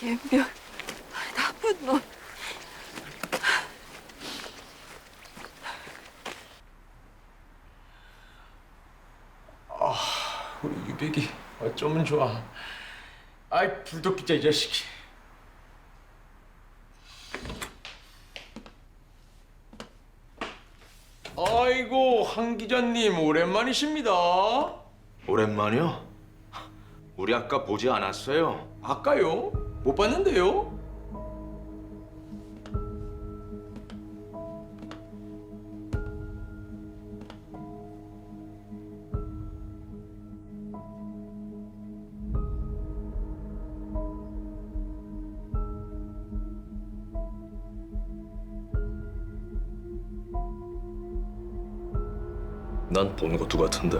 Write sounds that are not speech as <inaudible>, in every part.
개병 나쁜 놈. 우리 유백이 어쩌면 좋아. 아이 불독기자 이 자식이. 아이고 한 기자님 오랜만이십니다. 오랜만이요? 우리 아까 보지 않았어요. 아까요? 못 봤는데요? 난 본 것도 같은데.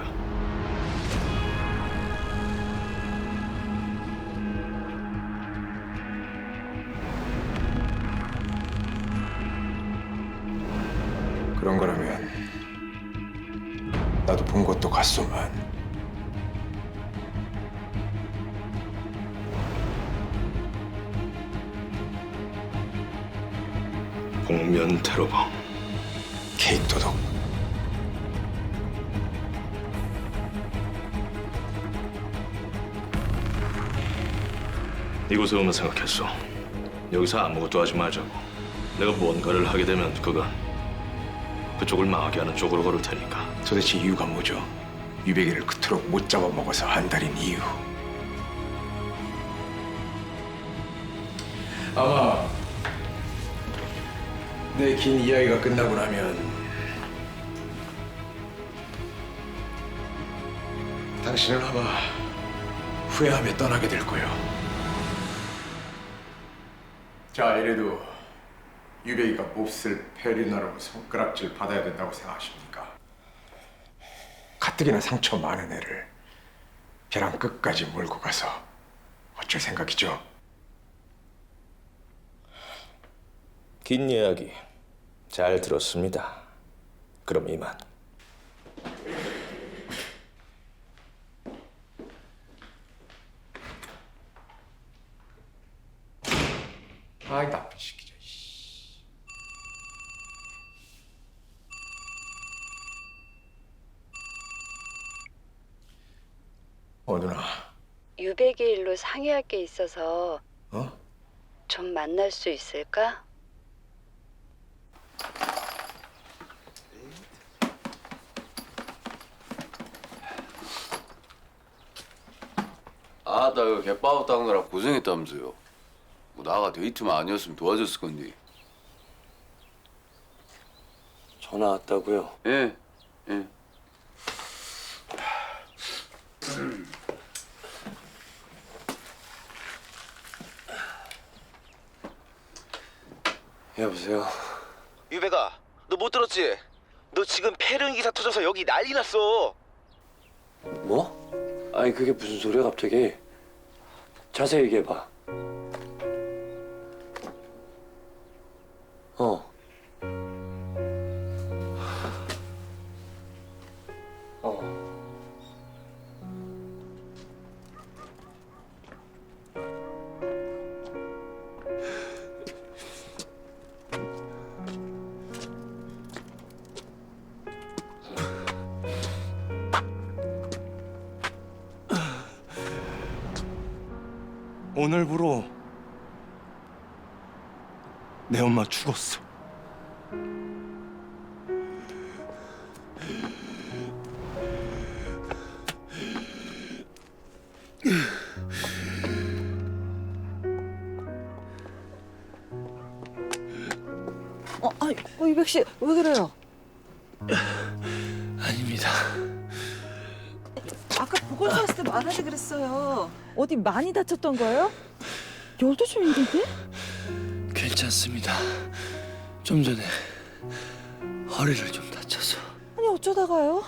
것도 같소만. 복면 테러범. 도둑. 이곳에 오면 생각했어. 여기서 아무것도 하지 말자고. 내가 뭔가를 하게 되면 그건 그쪽을 망하게 하는 쪽으로 걸을 테니까. 도대체 이유가 뭐죠? 유백이를 그토록 못 잡아먹어서 한 달인 이유. 아마 내 긴 이야기가 끝나고 나면 당신은 아마 후회하며 떠나게 될 거예요. 자, 이래도 유백이가 몹쓸 페리나라고 손가락질 받아야 된다고 생각하십니까? 가뜩이나 상처 많은 애를 벼랑 끝까지 몰고 가서 어쩔 생각이죠? 긴 이야기 잘 들었습니다. 그럼 이만. 아이 나쁜 시키죠. 씨. 어 누나, 유백의 일로 상의할 게 있어서 어? 좀 만날 수 있을까? 아, 나 이거 개빠우 닦느라 고생했다면서요. 뭐 나가 데이트만 아니었으면 도와줬을 건데. 전화 왔다고요? 예, 예. <clears throat> 여보세요. 유배가 너 못 들었지? 너 지금 폐륜 기사 터져서 여기 난리 났어. 뭐? 아니 그게 무슨 소리야 갑자기? 자세히 얘기해봐. 오늘부로 내 엄마 죽었어. 어, 아니, 어, 이백 씨, 왜 그래요? 아닙니다. 아까 보건소 왔을 때 말하지 그랬어요. 어디 많이 다쳤던 거예요? 좀 있는데? 괜찮습니다. 좀 전에 허리를 좀 다쳐서 아니, 어쩌다가요?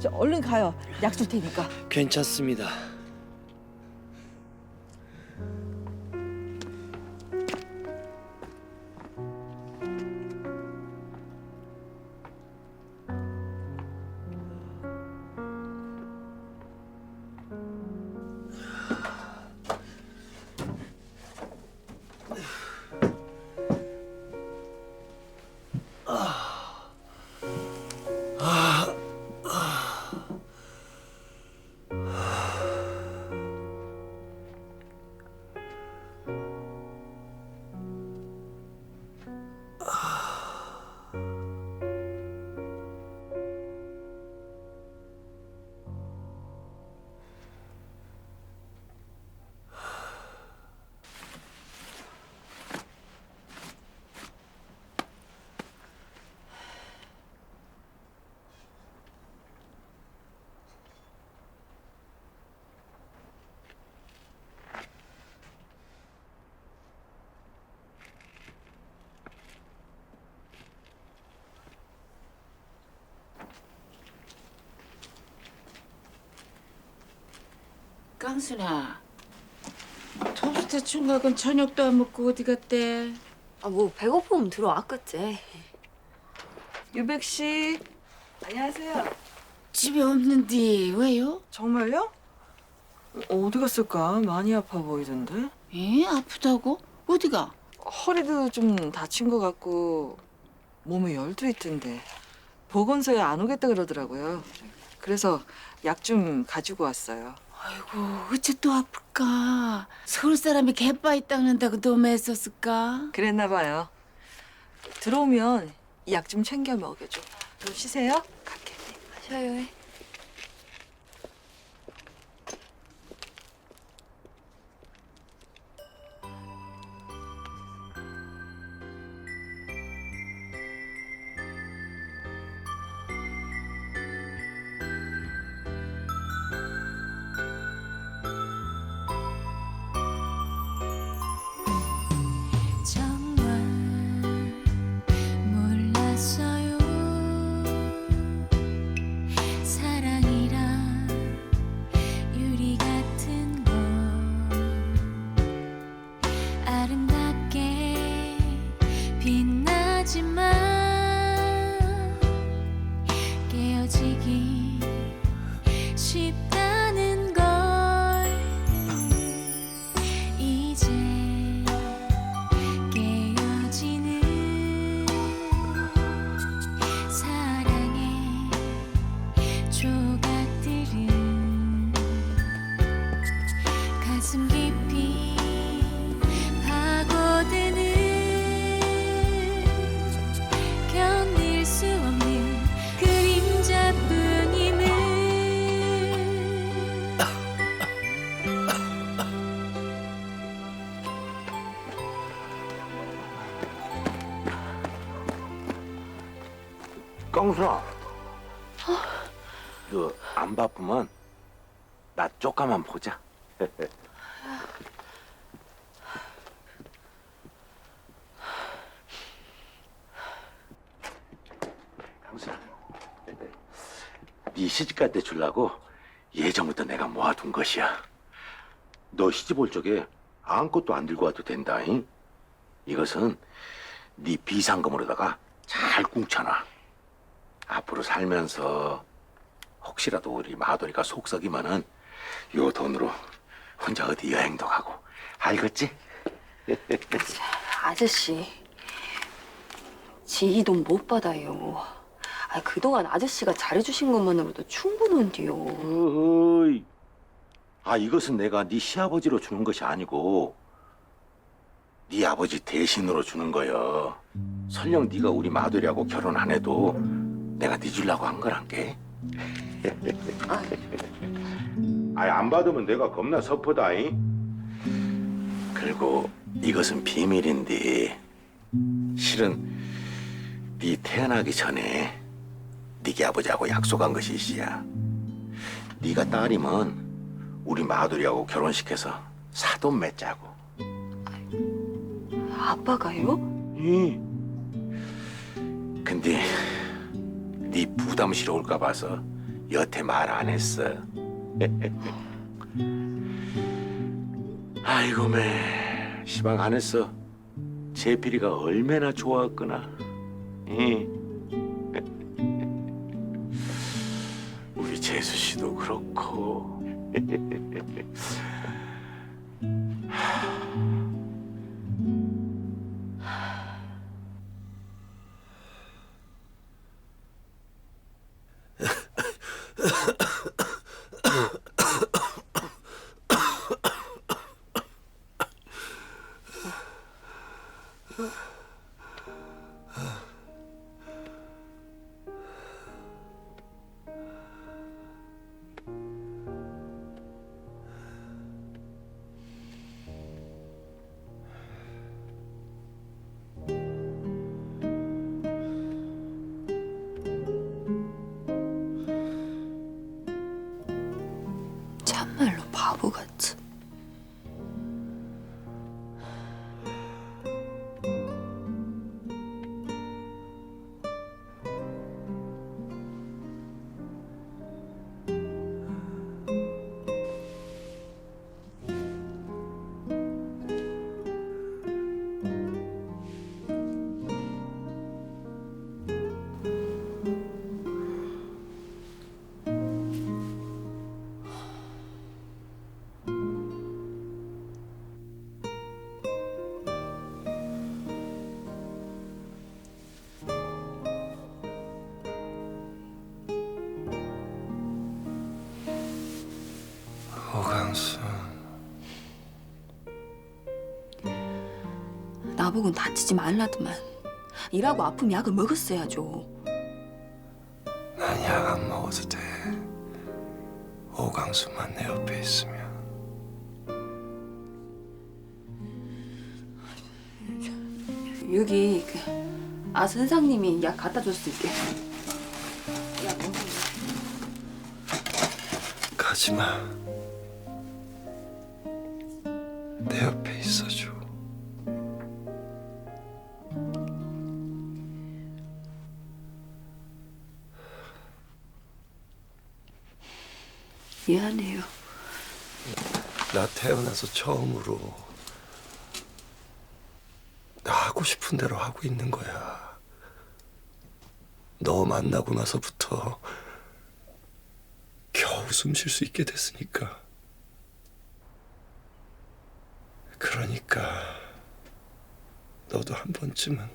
저, 얼른 가요. 약 줄 테니까. 괜찮습니다. 깡순아 토스트 충각은 저녁도 안 먹고 어디 갔대? 아, 뭐 배고프면 들어왔겠지. 유백 씨. 안녕하세요. 집에 없는데 왜요? 정말요? 어디 갔을까? 많이 아파 보이던데. 에 아프다고? 어디가? 허리도 좀 다친 것 같고 몸에 열도 있던데 보건소에 안 오겠다 그러더라고요. 그래서 약 좀 가지고 왔어요. 아이고 어째 또 아플까? 서울 사람이 개빠이 닦는다고 너무 애썼을까? 그랬나 봐요. 들어오면 약 좀 챙겨 먹여줘. 좀 쉬세요. 갈게. 쉬어요. 나 쪼까만 보자. <laughs> 강순아. 네 시집갈 때 주려고 예전부터 내가 모아둔 것이야. 너 시집 올 적에 아무것도 안 들고 와도 된다잉. 이것은 네 비상금으로다가 잘 꿍쳐놔. 앞으로 살면서 혹시라도 우리 마돌이가 속썩이면은 요 돈으로 혼자 어디 여행도 가고 알겠지? 아저씨, 지 이 돈 못 받아요. 아, 그동안 아저씨가 잘해주신 것만으로도 충분한데요. 어허이. 아 이것은 내가 네 시아버지로 주는 것이 아니고 네 아버지 대신으로 주는 거여. 설령 네가 우리 마돌이하고 결혼 안 해도 내가 네 주려고 한 거란게. 아이 안 받으면 내가 겁나 섭하다잉. 그리고 이것은 비밀인데 실은 네 태어나기 전에 네게 아버지하고 약속한 것이 있어야. 네가 딸이면 우리 마돌이하고 결혼시켜서 사돈 맺자고. 아빠가요? 이. 근데 네 부담스러울까 봐서 여태 말 안 했어. <laughs> 아이고 매 시방 안 했어. 제필이가 얼마나 좋아했구나. 이. <laughs> 우리 재수 씨도 그렇고. <laughs> 나보고는 다치지 말라더만. 일하고 아프면 약을 먹었어야죠. 난 약 안 먹어도 돼 호강수만 내 옆에 있으면 여기 그, 아 선상님이 약 갖다 줬을게. 약 먹어. 가지 마 내 옆에 미안해요. 나 태어나서 처음으로 나 하고 싶은 대로 하고 있는 거야. 너 만나고 나서부터 겨우 숨 쉴 수 있게 됐으니까. 그러니까 너도 한 번쯤은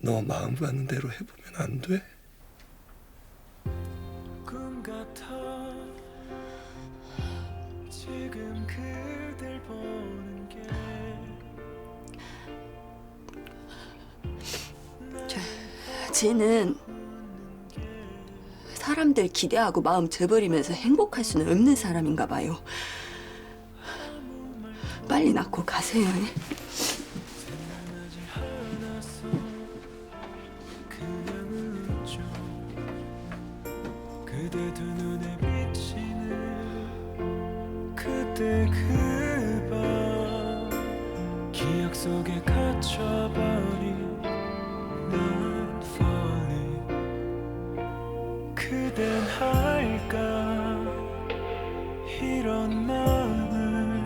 너 마음 가는 대로 해보면 안 돼? 기대하고 마음 저버리면서 행복할 수는 없는 사람인가 봐요. 빨리 낳고 가세요. 그때 그 밤 기억 속에 갇혀버 이런 마음을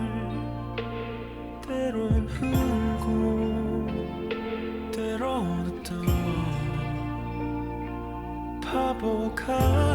때론 울고 때론 또 바보 같